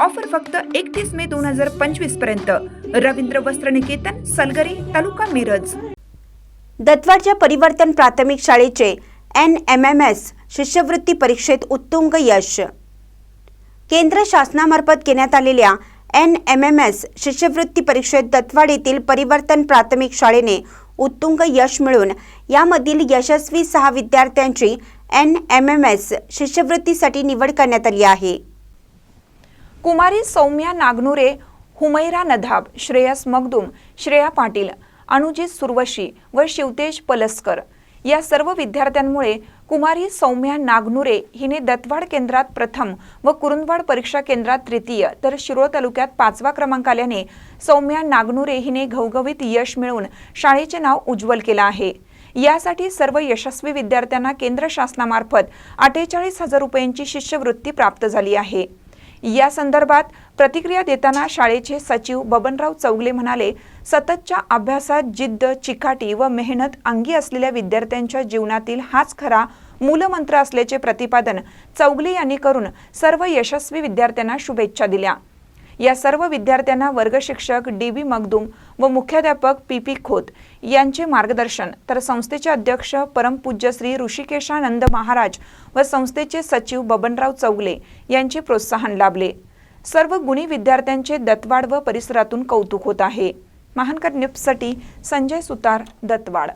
Offer फक्त एकतीस मे दोन हजार पंचवीसपर्यंत. रवींद्र वस्त्र निकेतन सलगरी तालुका मिरज. दत्वाडच्या परिवर्तन प्राथमिक शाळेचे एन एम एम एस शिष्यवृत्ती परीक्षेत उत्तुंग यश. केंद्र शासनामार्फत घेण्यात आलेल्या एन एम एम एस शिष्यवृत्ती परीक्षेत दत्वाड येथील परिवर्तन प्राथमिक शाळेने उत्तुंग यश मिळून यामधील यशस्वी सहा विद्यार्थ्यांची एन एम एम एस शिष्यवृत्तीसाठी निवड करण्यात आली आहे. कुमारी सौम्या नागनुरे हुमैरा नधाब श्रेयस मगदुम श्रेया पाटील अनुजित सुरवशी व शिवतेज पलस्कर. या सर्व विद्यार्थ्यांमुळे कुमारी सौम्या नागनुरे हिने दत्तवाड केंद्रात प्रथम व कुरुंदवाड परीक्षा केंद्रात तृतीय तर शिरोळ तालुक्यात पाचवा क्रमांक आल्याने सौम्या नागनुरे हिने घवघवीत यश मिळवून शाळेचे नाव उज्ज्वल केलं आहे. यासाठी सर्व यशस्वी विद्यार्थ्यांना केंद्र शासनामार्फत अठ्ठेचाळीस हजार रुपयांची शिष्यवृत्ती प्राप्त झाली आहे. या संदर्भात प्रतिक्रिया देताना शाळेचे सचिव बबनराव चौगले म्हणाले सततच्या अभ्यासात जिद्द चिकाटी व मेहनत अंगी असलेल्या विद्यार्थ्यांच्या जीवनातील हाच खरा मूलमंत्र असल्याचे प्रतिपादन चौगले यांनी करून सर्व यशस्वी विद्यार्थ्यांना शुभेच्छा दिल्या. या सर्व विद्यार्थ्यांना वर्गशिक्षक डी बी मगदूम व मुख्याध्यापक पी पी खोत यांचे मार्गदर्शन तर संस्थेचे अध्यक्ष परमपूज्य श्री ऋषिकेशानंद महाराज व संस्थेचे सचिव बबनराव चौगले यांचे प्रोत्साहन लाभले. सर्व गुणी विद्यार्थ्यांचे दत्तवाड व परिसरातून कौतुक होत आहे. महानकर न्यूजसाठी संजय सुतार दत्तवाड.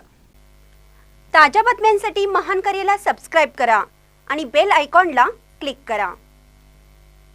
ताज्या बातम्यांसाठी महानकरेला सबस्क्राईब करा आणि बेल आयकॉनला क्लिक करा.